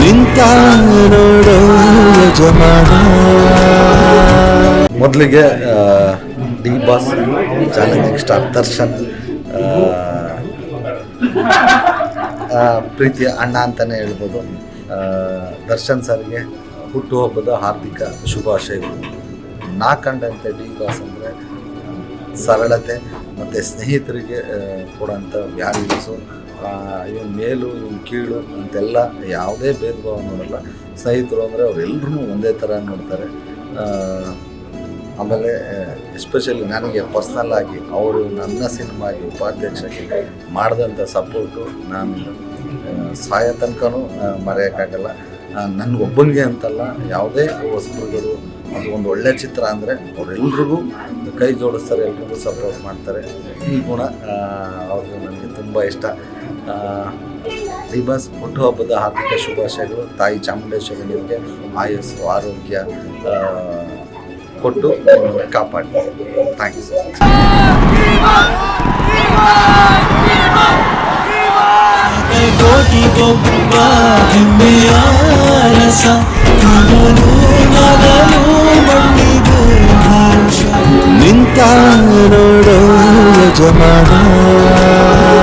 ನಿಂತ ಮೊದಲಿಗೆ D boss challenging star Darshan ಪ್ರೀತಿಯ ಅಣ್ಣ ಅಂತಲೇ ಹೇಳ್ಬೋದು. ದರ್ಶನ್ ಸರ್ಗೆ ಹುಟ್ಟುಹಬ್ಬದ ಹಾರ್ದಿಕ ಶುಭಾಶಯಗಳು. ನಾ ಕಂಡಂತೆ ಡಿ ಬಾಸ್ ಅಂದರೆ ಸರಳತೆ ಮತ್ತು ಸ್ನೇಹಿತರಿಗೆ ಕೊಡೋಂಥ ವ್ಯಾಲ್ಯೂಸು ಇವನ್ ಮೇಲು, ಇವನ್ ಕೀಳು ಅಂತೆಲ್ಲ ಯಾವುದೇ ಭೇದ ಭಾವ ನೋಡಲ್ಲ. ಸ್ನೇಹಿತರು ಅಂದರೆ ಅವರೆಲ್ಲರೂ ಒಂದೇ ಥರ ನೋಡ್ತಾರೆ. ಆಮೇಲೆ ಎಸ್ಪೆಷಲಿ ನನಗೆ ಪರ್ಸ್ನಲ್ ಆಗಿ ಅವರು ನನ್ನ ಸಿನಿಮಾಗೆ ಉಪಾಧ್ಯಕ್ಷಕ್ಕೆ ಮಾಡಿದಂಥ ಸಪೋರ್ಟು ನಾನು ಸಾಯೋ ತನಕನೂ ಮರೆಯೋಕ್ಕಾಗಲ್ಲ. ನನಗೊಬ್ಬನಿಗೆ ಅಂತಲ್ಲ, ಯಾವುದೇ ಹೊಸಬರುಗಳು ಅದು ಒಂದು ಒಳ್ಳೆ ಚಿತ್ರ ಅಂದರೆ ಅವರೆಲ್ರಿಗೂ ಕೈ ಜೋಡಿಸ್ತಾರೆ, ಎಲ್ರಿಗೂ ಸಪೋರ್ಟ್ ಮಾಡ್ತಾರೆ. ಈ ಗುಣ ಅವ್ರಿಗೆ ನನಗೆ ತುಂಬ ಇಷ್ಟ. ದಿಬಾಸ್ ಹುಟ್ಟುಹಬ್ಬದ ಹಾರ್ದಿಕ ಶುಭಾಶಯಗಳು. ತಾಯಿ ಚಾಮುಂಡೇಶ್ವರಿ ನಿಮಗೆ ಆಯಸ್ಸು, ಆರೋಗ್ಯ ಕೊಟ್ಟು ಕಾಪಾಡಿ. ಥ್ಯಾಂಕ್ ಯು ಸರ್ ಹೆಮ್ಮೆಯ